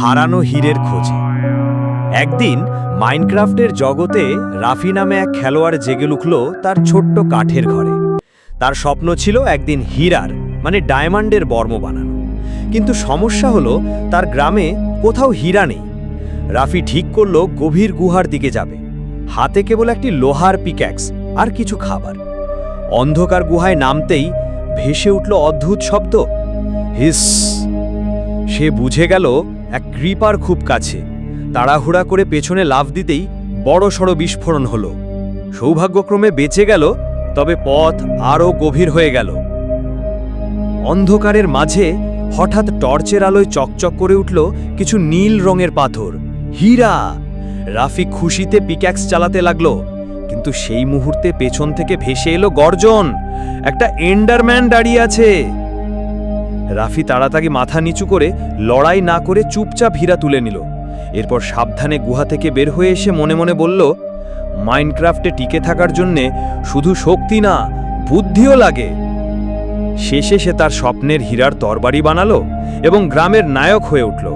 হারানো হীরের খোঁজে। একদিন মাইনক্রাফটের জগতে রাফি নামে এক খেলোয়াড় জেগে উঠল তার ছোট্ট কাঠের ঘরে। তার স্বপ্ন ছিল একদিন হীরার মানে ডায়মন্ডের বর্ম বানানো। কিন্তু সমস্যা হলো তার গ্রামে কোথাও হীরা নেই। রাফি ঠিক করল গভীর গুহার দিকে যাবে। হাতে কেবল একটি লোহার পিক্যাক্স আর কিছু খাবার। অন্ধকার গুহায় নামতেই ভেসে উঠল অদ্ভুত শব্দ। হিস! সে বুঝে গেল এক ক্রিপার খুব কাছে। তাড়াহুড়া করে পেছনে লাফ দিতেই বড় সড় বিস্ফোরণ হলো। সৌভাগ্যক্রমে বেঁচে গেল, তবে পথ আরও গভীর হয়ে গেল। অন্ধকারের মাঝে হঠাৎ টর্চের আলোয় চকচক করে উঠল কিছু নীল রঙের পাথর। হীরা! রাফি খুশিতে পিক্যাক্স চালাতে লাগল, কিন্তু সেই মুহূর্তে পেছন থেকে ভেসে এলো গর্জন। একটা এন্ডারম্যান দাঁড়িয়ে আছে। রাফি তাড়াতাড়ি মাথা নিচু করে লড়াই না করে চুপচাপ হীরা তুলে নিল। এরপর সাবধানে গুহা থেকে বের হয়ে এসে মনে মনে বলল, মাইনক্রাফটে টিকে থাকার জন্যে শুধু শক্তি না, বুদ্ধিও লাগে। শেষে সে তার স্বপ্নের হীরার তরবারি বানালো এবং গ্রামের নায়ক হয়ে উঠল।